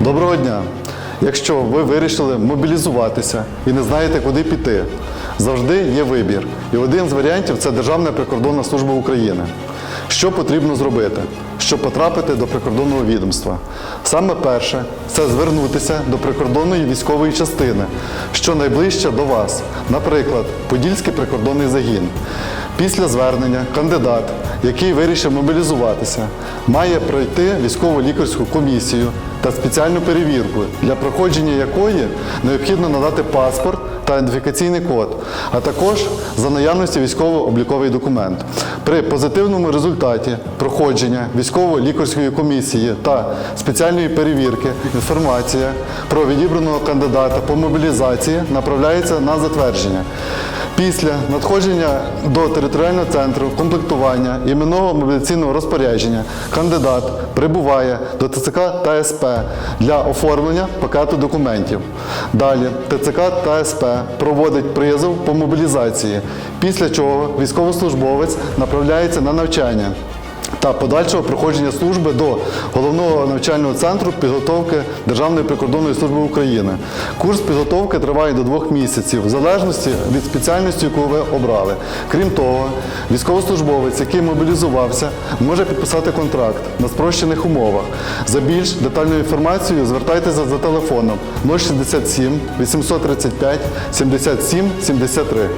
Доброго дня! Якщо ви вирішили мобілізуватися і не знаєте, куди піти, завжди є вибір. І один з варіантів це Державна прикордонна служба України. Що потрібно зробити, щоб потрапити до прикордонного відомства? Саме перше це звернутися до прикордонної військової частини, що найближче до вас, наприклад, Подільський прикордонний загін. Після звернення кандидат, який вирішив мобілізуватися, має пройти військово-лікарську комісію та спеціальну перевірку, для проходження якої необхідно надати паспорт та ідентифікаційний код, а також за наявності військово-обліковий документ. При позитивному результаті проходження військово-лікарської комісії та спеціальної перевірки інформація про відібраного кандидата по мобілізації направляється на затвердження. Після надходження до територіального центру комплектування іменного мобілізаційного розпорядження кандидат прибуває до ТЦК та СП для оформлення пакету документів. Далі ТЦК та СП проводить призов по мобілізації, після чого військовослужбовець направляється на навчання та подальшого проходження служби до головного навчального центру підготовки Державної прикордонної служби України. Курс підготовки триває до двох місяців, в залежності від спеціальності, яку ви обрали. Крім того, військовослужбовець, який мобілізувався, може підписати контракт на спрощених умовах. За більш детальною інформацією звертайтеся за телефоном 067 835 77 73.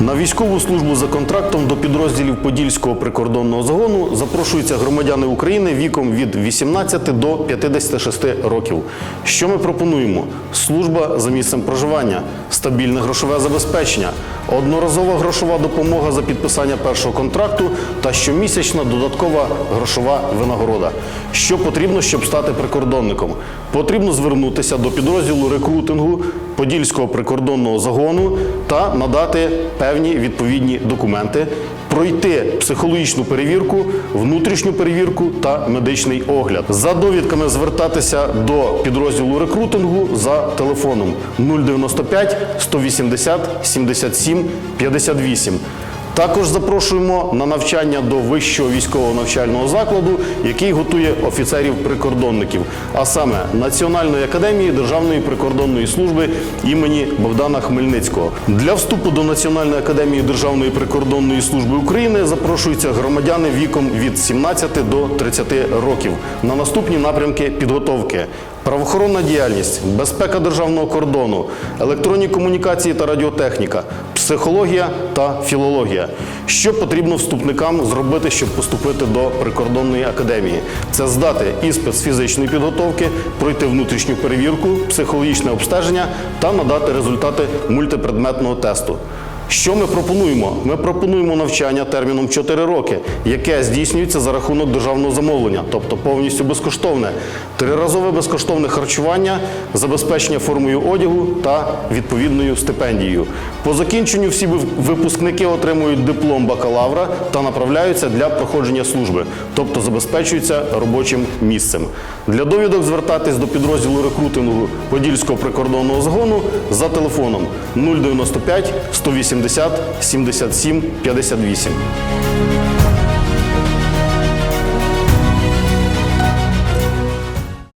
На військову службу за контрактом до підрозділів Подільського прикордонного загону запрошуються громадяни України віком від 18 до 56 років. Що ми пропонуємо? Служба за місцем проживання, стабільне грошове забезпечення, одноразова грошова допомога за підписання першого контракту та щомісячна додаткова грошова винагорода. Що потрібно, щоб стати прикордонником? Потрібно звернутися до підрозділу рекрутингу Подільського прикордонного загону та надати певні відповідні документи, пройти психологічну перевірку, внутрішню перевірку та медичний огляд. За довідками звертатися до підрозділу рекрутингу за телефоном 095 180 77 58. Також запрошуємо на навчання до вищого військового навчального закладу, який готує офіцерів-прикордонників, а саме Національної академії Державної прикордонної служби імені Богдана Хмельницького. Для вступу до Національної академії Державної прикордонної служби України запрошуються громадяни віком від 17 до 30 років на наступні напрямки підготовки. Правоохоронна діяльність, безпека державного кордону, електронні комунікації та радіотехніка, психологія та філологія. Що потрібно вступникам зробити, щоб поступити до прикордонної академії? Це здати іспит з фізичної підготовки, пройти внутрішню перевірку, психологічне обстеження та надати результати мультипредметного тесту. Що ми пропонуємо? Ми пропонуємо навчання терміном 4 роки, яке здійснюється за рахунок державного замовлення, тобто повністю безкоштовне, триразове безкоштовне харчування, забезпечення формою одягу та відповідною стипендією. По закінченню всі випускники отримують диплом бакалавра та направляються для проходження служби, тобто забезпечуються робочим місцем. Для довідок звертатись до підрозділу рекрутингу Подільського прикордонного загону за телефоном 095 180 77 58.